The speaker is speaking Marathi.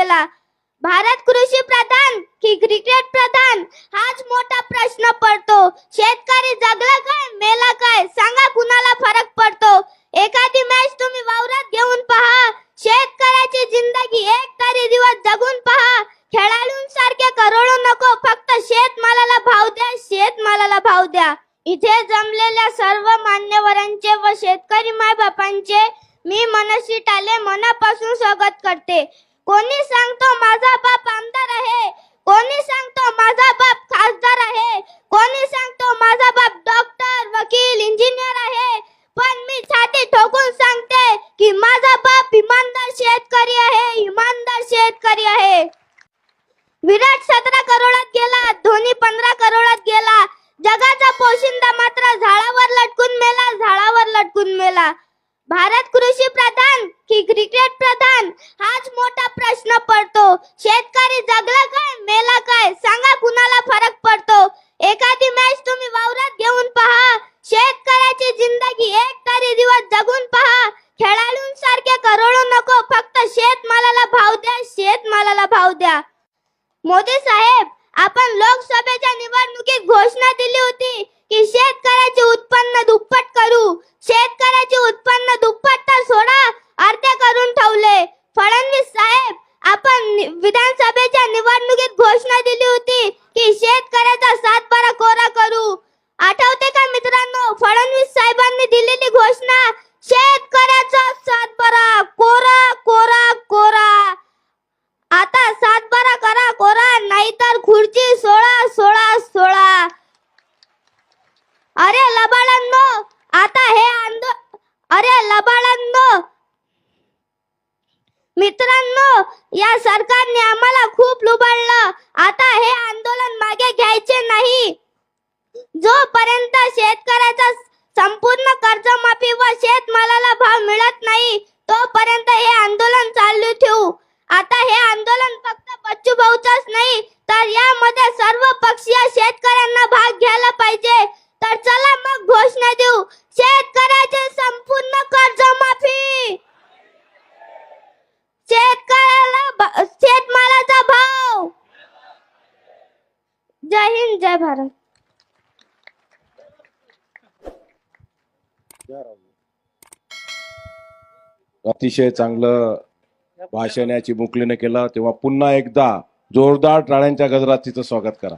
आपल्याला भारत कृषी प्रधान की क्रिकेट प्रधान? हाच मोठा प्रश्न पडतो. शेतकरी जगला काय मेला काय? सांगा कुणाला फरक पडतो. एखादी मॅच तुम्ही वावरात घेऊन पहा. शेतकऱ्याची जिंदगी एक तरी दिवस जगून पहा. खेळाडूंसारखे करोडो नको फक्त शेतमालाला भाव द्या शेतमालाला भाव द्या. इथे जमलेल्या सर्व मान्यवरांचे व शेतकरी माय बापांचे मी मनशी टाले मनापासून स्वागत करते. 国内三洞马在爸爸 भारत कृषी प्रधान की क्रिकेट प्रधान? हाच मोठा प्रश्न पडतो. शेतकरी जगला काय मेला काय? सांगा कुणाला फरक पडतो? एखादी मॅच तुम्ही वावरात घेऊन पहा. शेतकऱ्याची जिंदगी एक तरी दिवस जगून पहा. खेळाडूंसारखे करोडो नको फक्त शेतमालाला भाव द्या शेतमालाला भाव द्या. मोदी साहेब आपण लोकसभेच्या निवडणुकीत घोषणा दिली होती की शेतकऱ्याचे उत्पन्न दुप्पट करू शेतकऱ्याचे उत्पन्न दुप्पट तर सोडा अर्धे करून ठेवले फडणवीस साहेब आपण नि- विधानसभेच्या निवडणुकीत घोषणा दिली होती की शेतकऱ्याचा सातबारा कोरा करू. आठवते का मित्रांनो फडणवीस साहेबांनी दिलेली घोषणा शेतकऱ्याचा सातबारा कोरा कोरा कोरा. आता सातबारा करा कोरा नाहीतर खुर्ची सोळा सोळा सोळा. अरे लबाळांनो आता हे आंदो अरे लबाळांनो. मित्रांनो या सरकारने आम्हाला खूप आता हे आंदोलन मागे घ्यायचे नाही. जोपर्यंत शेतकऱ्याचा संपूर्ण कर्जमाफी व शेतमालाला भाव मिळत नाही तोपर्यंत हे आंदोलन चालू ठेवू. आता हे आंदोलन फक्त बच्चू भाऊचंच नाही तर यामध्ये सर्व पक्षीय शेतकऱ्यांना भाग घ्यायला पाहिजे. तर चला मग घोषणा देऊ. शेतकऱ्याचे संपूर्ण कर्जमाफी. शेतकऱ्याला ब- शेतमालाचा भाव जय हिंद जय भारत. अतिशय चांगलं भाषण याची मुकलीने केलं. तेव्हा पुन्हा एकदा जोरदार टाळ्यांच्या गजरात तिचं स्वागत करा.